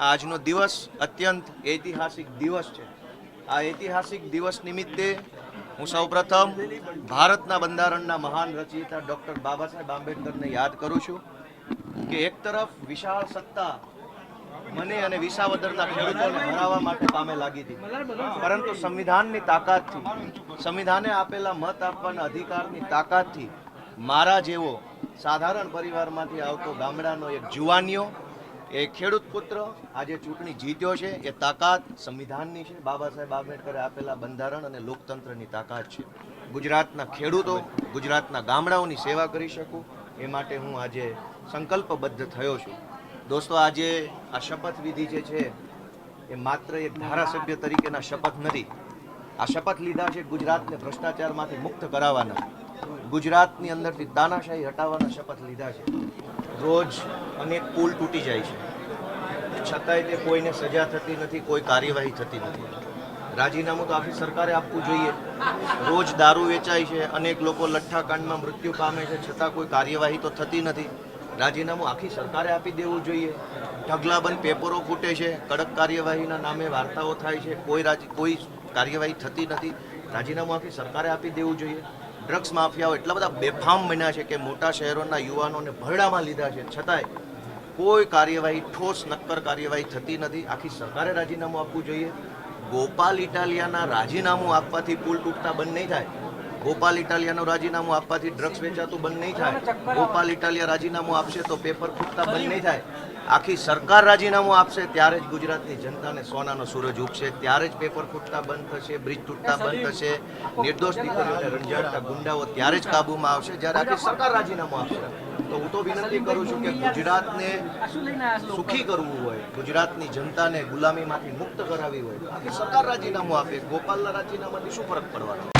આજનો દિવસ અત્યંત ઐતિહાસિક દિવસ છે. આ ઐતિહાસિક દિવસ નિમિત્તે હું સૌપ્રથમ ભારતના બંધારણના મહાન રચયિતા ડૉક્ટર બાબા સાહેબ આંબેડકરને યાદ કરું છું કે એક તરફ વિશાળ સત્તા મને અને વિસાવદરના ખેડૂતોને હરાવવા માટે કામે લાગી હતી. પરંતુ સંવિધાનની તાકાતથી, સંવિધાને આપેલા મત આપવાના અધિકારની તાકાતથી મારા જેવો સાધારણ પરિવારમાંથી આવતો ગામડાનો એક જુવાનીઓ એ ખેડૂત પુત્ર આજે ચૂંટણી જીત્યો છે, એ તાકાત સંવિધાનની છે. બાબા સાહેબ આંબેડકરે આપેલા બંધારણ અને લોકતંત્રની તાકાત છે. ગુજરાતના ખેડૂતો, ગુજરાતના ગામડાઓની સેવા કરી શકું, એ માટે હું આજે સંકલ્પબદ્ધ થયો છું. દોસ્તો, આજે આ શપથવિધિ જે છે, એ માત્ર એક ધારાસભ્ય તરીકેના શપથ નથી. આ શપથ લીધા છે ગુજરાતને ભ્રષ્ટાચારમાંથી મુક્ત કરાવવાના. ગુજરાતની અંદરથી તાનાશાહી હટાવવાના શપથ લીધા છે. રોજ અનેક પુલ તૂટી જાય છે. છતાંય તે કોઈને સજા થતી નથી, કોઈ કાર્યવાહી થતી નથી. રાજીનામું તો આખી સરકારે આપવું જોઈએ. રોજ દારૂ વેચાય છે, અનેક લોકો લઠ્ઠાકાંડમાં મૃત્યુ પામે છે, છતાં કોઈ કાર્યવાહી તો થતી નથી. રાજીનામું આખી સરકારે આપી દેવું જોઈએ. ઢગલાબંધ પેપરો ફૂટે છે, કડક કાર્યવાહીના નામે વાર્તાઓ થાય છે, કોઈ રાજી, કોઈ કાર્યવાહી થતી નથી. રાજીનામું આખી સરકારે આપી દેવું જોઈએ. ડ્રગ્સ માફિયાઓ એટલા બધા બેફામ બન્યા છે કે મોટા શહેરોના યુવાનોને ભરડામાં લીધા છે. છતાંય કોઈ કાર્યવાહી, ઠોસ, નક્કર કાર્યવાહી થતી નથી. આખી સરકારે રાજીનામું આપવું જોઈએ. ગોપાલ ઇટાલિયાના રાજીનામું આપવાથી પુલ તૂટતા બંધ નહીં થાય. ગોપાલ ઇટાલિયાનું રાજીનામું આપવાથી ડ્રગ્સ વેચાતું બંધ નહીં થાય. ગોપાલ ઇટાલિયા રાજીનામું આપશે તો પેપર ફૂટતા બંધ નહીં થાય. આખી સરકાર રાજીનામું આપશે ત્યારે જ ગુજરાતની જનતાને સોનાનો સૂરજ ઉગશે. ત્યારે જ પેપર ફૂટતા બંધ થશે, બ્રિજ તૂટતા બંધ થશે. નિર્દોષ દીકરીઓને રંજાડતા ગુંડાઓ ત્યારે જ કાબૂમાં આવશે જ્યારે આખી સરકાર રાજીનામું આપશે. તો હું તો વિનંતી કરું છું કે ગુજરાતને સુખી કરવું હોય, ગુજરાતની જનતાને ગુલામીમાંથી મુક્ત કરાવી હોય આખી સરકાર રાજીનામું આપે, ગોપાલના રાજીનામાથી શું ફરક પડવાનો?